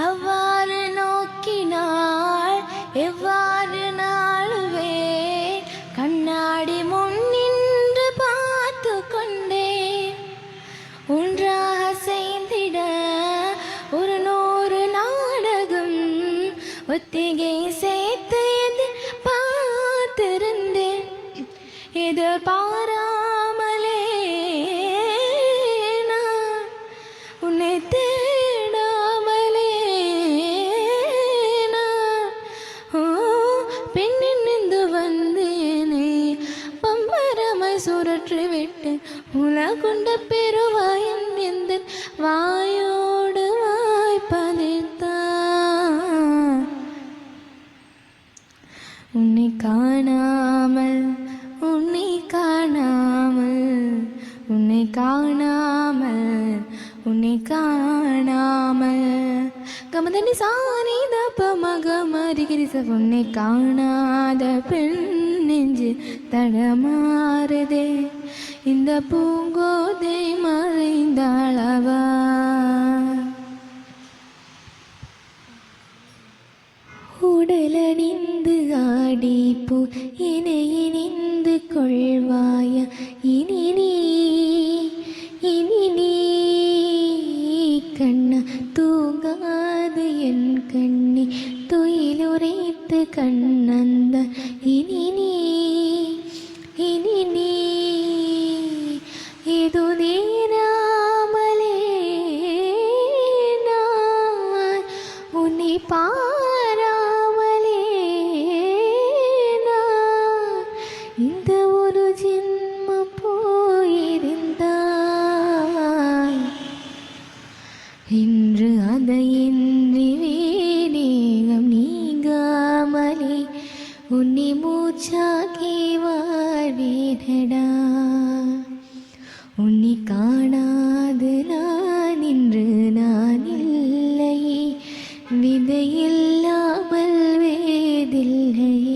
அவ்வாறு நோக்கினாள் எவ்வாறு நாளுவே கண்ணாடி முன் நின்று பார்த்து கொண்டேன். ஒன்றாக செய்திட ஒரு நூறு நாடகம் ஒத்திகை சேர்த்து பார்த்திருந்தேன் எதிர்பார பம்பரமாய் உலகுண்ட பெருவாயன் எந்த வாயோடு வாய்ப்பதிர்த்தான் உன்னை காணாமல் உன்னை காணாமல் உன்னை காணாமல் உன்னை காணாமல். கமதனி சாணி தப்ப மக மறிகிரிச உன்னை காணாத பெண் நெஞ்சு தடமாறுதே. இந்த பூங்கோதை மறைந்தாளவா? உடலணிந்து ஆடிப்போ இணை இணைந்து கொள்வாய. இனி நீ இனி நீ கண்ண தூங்காது என் கண்ணி. துயிலுரைத்து கண்ணந்த பாராமலே இந்த ஒரு ஜென்மம் போயிருந்தாய். இன்று அதையின்றி வேதேகம் நீங்காமலே உன்னை மூச்சாக்கி வாழ்வேனடா உன்னை கா ഇല്ലാമൽ വേദില്ലേ?